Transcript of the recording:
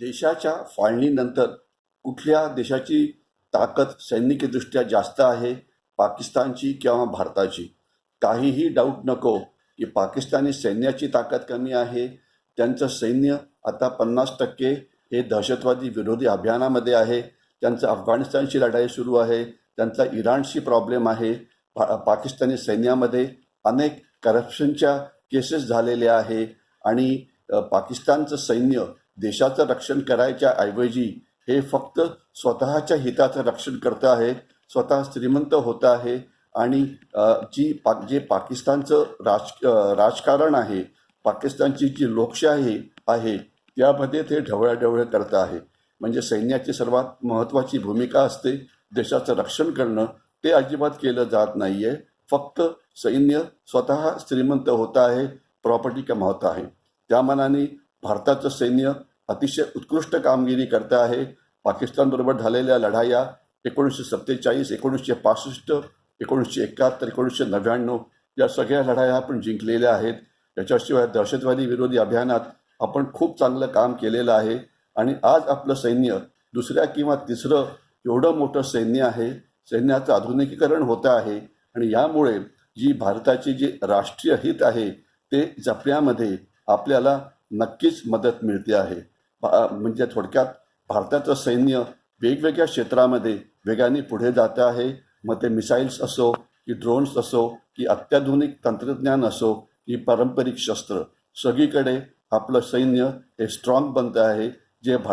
देशाच्या फाळणीनंतर कुठल्या देशाची ताकद सैनिकीदृष्ट्या जास्त आहे पाकिस्तानची किंवा भारताची? काहीही डाऊट नको की पाकिस्तानी सैन्याची ताकद कमी आहे. त्यांचं सैन्य आता पन्नास टक्के हे दहशतवादी विरोधी अभियानामध्ये आहे. त्यांचं अफगाणिस्तानची लढाई सुरू आहे. त्यांचा इराणशी प्रॉब्लेम आहे. पा पाकिस्तानी सैन्यामध्ये अनेक करप्शनच्या केसेस झालेल्या आहे. आणि पाकिस्तानचं सैन्य देशाचं रक्षण करायच्या ऐवजी हे फक्त स्वतःच्या हिताचं रक्षण करत आहे स्वतः श्रीमंत होत आहे आणि जी पा जे पाकिस्तानचं राज राजकारण आहे पाकिस्तानची जी लोकशाही आहे त्यामध्ये ते ढवळ्याढवळ करत आहे. म्हणजे सैन्याची सर्वात महत्त्वाची भूमिका असते देशाचं रक्षण करणं ते अजिबात केलं जात नाही आहे फक्त सैन्य स्वतः श्रीमंत होत आहे प्रॉपर्टी कमावत आहे. त्या मनाने भारताचं सैन्य अतिशय उत्कृष्ट कामगिरी करत आहे. पाकिस्तानबरोबर झालेल्या लढाया एकोणीसशे सत्तेचाळीस एकोणीसशे पासष्ट एकोणीसशे एकाहत्तर एकोणीसशे नव्याण्णव या सगळ्या लढाया आपण जिंकलेल्या आहेत. याच्याशिवाय दहशतवादी विरोधी अभियानात आपण खूप चांगलं काम केलेलं आहे. आणि आज आपलं सैन्य दुसऱ्या किंवा तिसरं एवढं मोठं सैन्य आहे. सैन्याचं आधुनिकीकरण होतं आहे. आणि यामुळे जी भारताची जी राष्ट्रीय हित आहे ते जपण्यामध्ये आपल्याला नक्कीच मदत मिळते आहे. म्हणजे थोडक्यात भारताचं सैन्य वेगवेगळ्या क्षेत्रामध्ये वेगाने पुढे जात आहे. मग ते मिसाईल्स असो की ड्रोन्स असो की अत्याधुनिक तंत्रज्ञान असो की पारंपरिक शस्त्र. सगळीकडे आपलं सैन्य हे स्ट्रॉंग बनतं आहे. जे भारत